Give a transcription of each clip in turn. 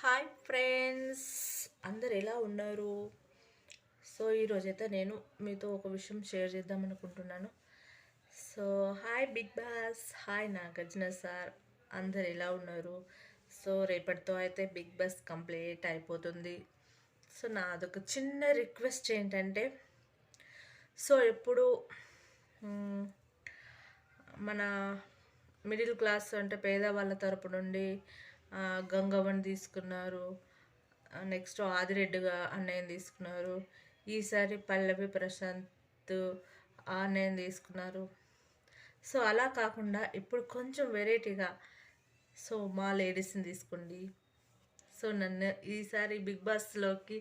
Hi friends. అందరు ఎలా ఉన్నారు? సో ఈరోజైతే నేను మీతో ఒక విషయం షేర్ చేద్దాం అనుకుంటున్నాను. So hi big boss hi Nagarjuna sir. అందరు ఎలా ఉన్నారు? సో రేపటితో అయితే బిగ్ బాస్ కంప్లీట్ అయిపోతుంది. సో నాదొక చిన్న రిక్వెస్ట్ ఏంటంటే సో ఎప్పుడు మన మిడిల్ క్లాస్ అంటే పేదవాళ్ళ తరపు నుండి గంగవ్వని తీసుకున్నారు. నెక్స్ట్ ఆదిరెడ్డిగా అన్నయ్యని తీసుకున్నారు. ఈసారి పల్లవి ప్రశాంత్ అన్నయ్యని తీసుకున్నారు. సో అలా కాకుండా ఇప్పుడు కొంచెం వెరైటీగా సో మా లేడీస్ని తీసుకోండి. సో నన్ను ఈసారి బిగ్ బాస్లోకి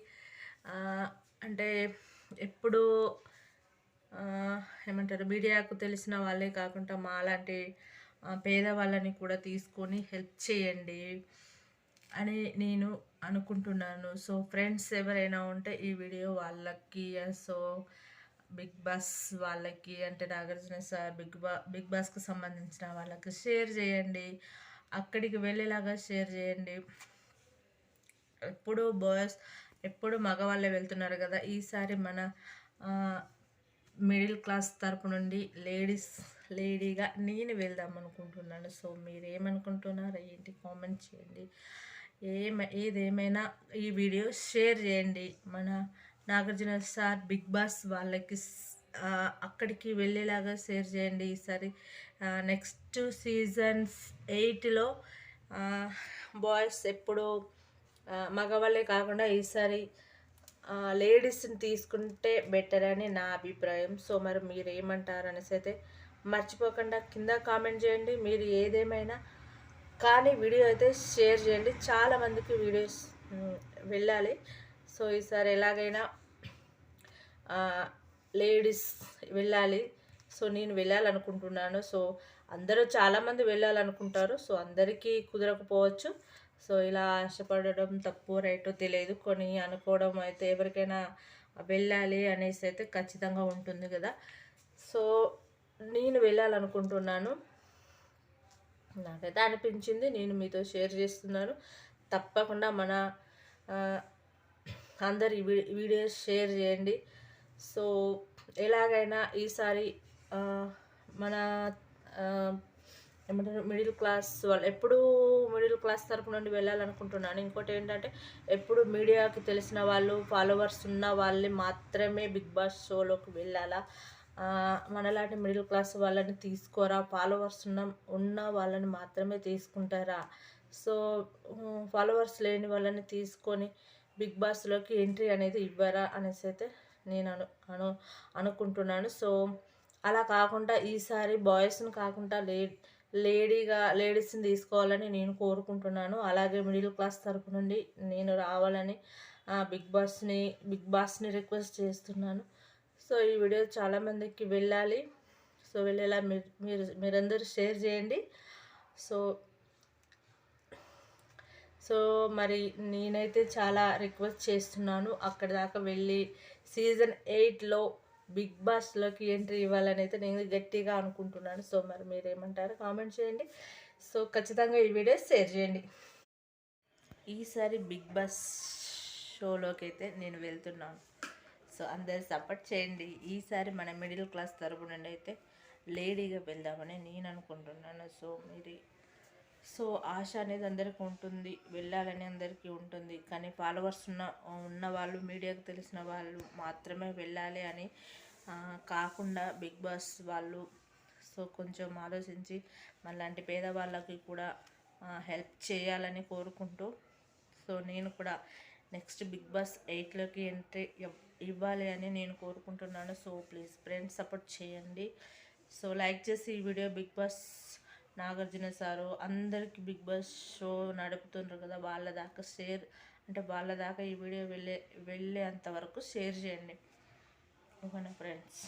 అంటే ఎప్పుడు ఏమంటారు మీడియాకు తెలిసిన వాళ్ళే కాకుండా మా లాంటి పేదవాళ్ళని కూడా తీసుకొని హెల్ప్ చేయండి అని నేను అనుకుంటున్నాను. సో ఫ్రెండ్స్ ఎవరైనా ఉంటే ఈ వీడియో వాళ్ళకి సో బిగ్ బాస్ వాళ్ళకి అంటే నాగార్జున సార్ బిగ్ బా బిగ్ బాస్కి సంబంధించిన వాళ్ళకి షేర్ చేయండి. అక్కడికి వెళ్ళేలాగా షేర్ చేయండి. ఎప్పుడు బాయ్స్ ఎప్పుడు మగవాళ్ళే వెళ్తున్నారు కదా ఈసారి మన మిడిల్ క్లాస్ తరపు నుండి లేడీస్ లేడీగా నేను వెళ్దాం అనుకుంటున్నాను. సో మీరు ఏమనుకుంటున్నారు ఏంటి కామెంట్ చేయండి. ఏమ ఏదేమైనా ఈ వీడియో షేర్ చేయండి. మన నాగార్జున సార్ బిగ్ బాస్ వాళ్ళకి అక్కడికి వెళ్ళేలాగా షేర్ చేయండి. ఈసారి నెక్స్ట్ సీజన్స్ ఎయిట్లో బాయ్స్ ఎప్పుడు మగవాళ్ళే కాకుండా ఈసారి లేడీస్ని తీసుకుంటే బెటర్ అని నా అభిప్రాయం. సో మరి మీరు ఏమంటారు అనేసి అయితే మర్చిపోకుండా కింద కామెంట్ చేయండి. మీరు ఏదేమైనా కానీ వీడియో అయితే షేర్ చేయండి. చాలామందికి వీడియోస్ వెళ్ళాలి. సో ఈసారి ఎలాగైనా లేడీస్ వెళ్ళాలి. సో నేను వెళ్ళాలనుకుంటున్నాను. సో అందరూ చాలామంది వెళ్ళాలనుకుంటారు. సో అందరికీ కుదరకపోవచ్చు. సో ఇలా ఆశపడడం తప్పు రైటో తెలియదు కొన్ని అనుకోవడం అయితే ఎవరికైనా వెళ్ళాలి అనేసి అయితే ఖచ్చితంగా ఉంటుంది కదా. సో నేను వెళ్ళాలనుకుంటున్నాను. నాకైతే అనిపించింది నేను మీతో షేర్ చేస్తున్నాను. తప్పకుండా మన అందరి అందరు వీడియోస్ షేర్ చేయండి. సో ఎలాగైనా ఈసారి మన ఏమంటారు మిడిల్ క్లాస్ వాళ్ళు ఎప్పుడు మిడిల్ క్లాస్ తరపు నుండి వెళ్ళాలనుకుంటున్నాను. ఇంకోటి ఏంటంటే ఎప్పుడు మీడియాకి తెలిసిన వాళ్ళు ఫాలోవర్స్ ఉన్న వాళ్ళని మాత్రమే బిగ్ బాస్ షోలోకి వెళ్ళాలా? మనలాంటి మిడిల్ క్లాస్ వాళ్ళని తీసుకోరా? ఫాలోవర్స్ ఉన్న ఉన్న వాళ్ళని మాత్రమే తీసుకుంటారా? సో ఫాలోవర్స్ లేని వాళ్ళని తీసుకొని బిగ్ బాస్లోకి ఎంట్రీ అనేది ఇవ్వరా అనేసి అయితే నేను అను అను అనుకుంటున్నాను. సో అలా కాకుండా ఈసారి బాయ్స్ని కాకుండా లేట్ లేడీగా లేడీస్ని తీసుకోవాలని నేను కోరుకుంటున్నాను. అలాగే మిడిల్ క్లాస్ తరపు నుండి నేను రావాలని బిగ్ బాస్ని బిగ్ బాస్ని రిక్వెస్ట్ చేస్తున్నాను. సో ఈ వీడియో చాలామందికి వెళ్ళాలి. సో వెళ్ళేలా మీరు మీరు మీరందరూ షేర్ చేయండి. సో సో మరి నేనైతే చాలా రిక్వెస్ట్ చేస్తున్నాను. అక్కడ దాకా వెళ్ళి సీజన్ ఎయిట్లో బిగ్ బాస్లోకి ఎంట్రీ ఇవ్వాలని అయితే నేను గట్టిగా అనుకుంటున్నాను. సో మరి మీరేమంటారు కామెంట్ చేయండి. సో ఖచ్చితంగా ఈ వీడియో షేర్ చేయండి. ఈసారి బిగ్ బాస్ షోలోకి అయితే నేను వెళ్తున్నాను. సో అందరు సపోర్ట్ చేయండి. ఈసారి మన మిడిల్ క్లాస్ తరపు నుండి అయితే లేడీగా వెళ్దామని నేను అనుకుంటున్నాను. సో మీరు సో ఆశ అనేది అందరికీ ఉంటుంది వెళ్ళాలని అందరికీ ఉంటుంది. కానీ ఫాలోవర్స్ ఉన్న ఉన్న వాళ్ళు మీడియాకు తెలిసిన వాళ్ళు మాత్రమే వెళ్ళాలి అని కాకుండా బిగ్ బాస్ వాళ్ళు. సో కొంచెం ఆలోచించి మనలాంటి పేదవాళ్ళకి కూడా హెల్ప్ చేయాలని కోరుకుంటూ సో నేను కూడా నెక్స్ట్ బిగ్ బాస్ ఎయిట్లోకి ఎంట్రీ ఇవ్వాలి అని నేను కోరుకుంటున్నాను. సో ప్లీజ్ ఫ్రెండ్స్ సపోర్ట్ చేయండి. సో లైక్ చేసి ఈ video big boss Nagarjuna sir అందరికి బిగ్ బాస్ షో నడుపుతుండ్రు కదా వాళ్ళ దాకా షేర్ అంటే వాళ్ళ దాకా ఈ వీడియో వెళ్ళే వెళ్ళేంత వరకు షేర్ చేయండి. ఓకేనా ఫ్రెండ్స్?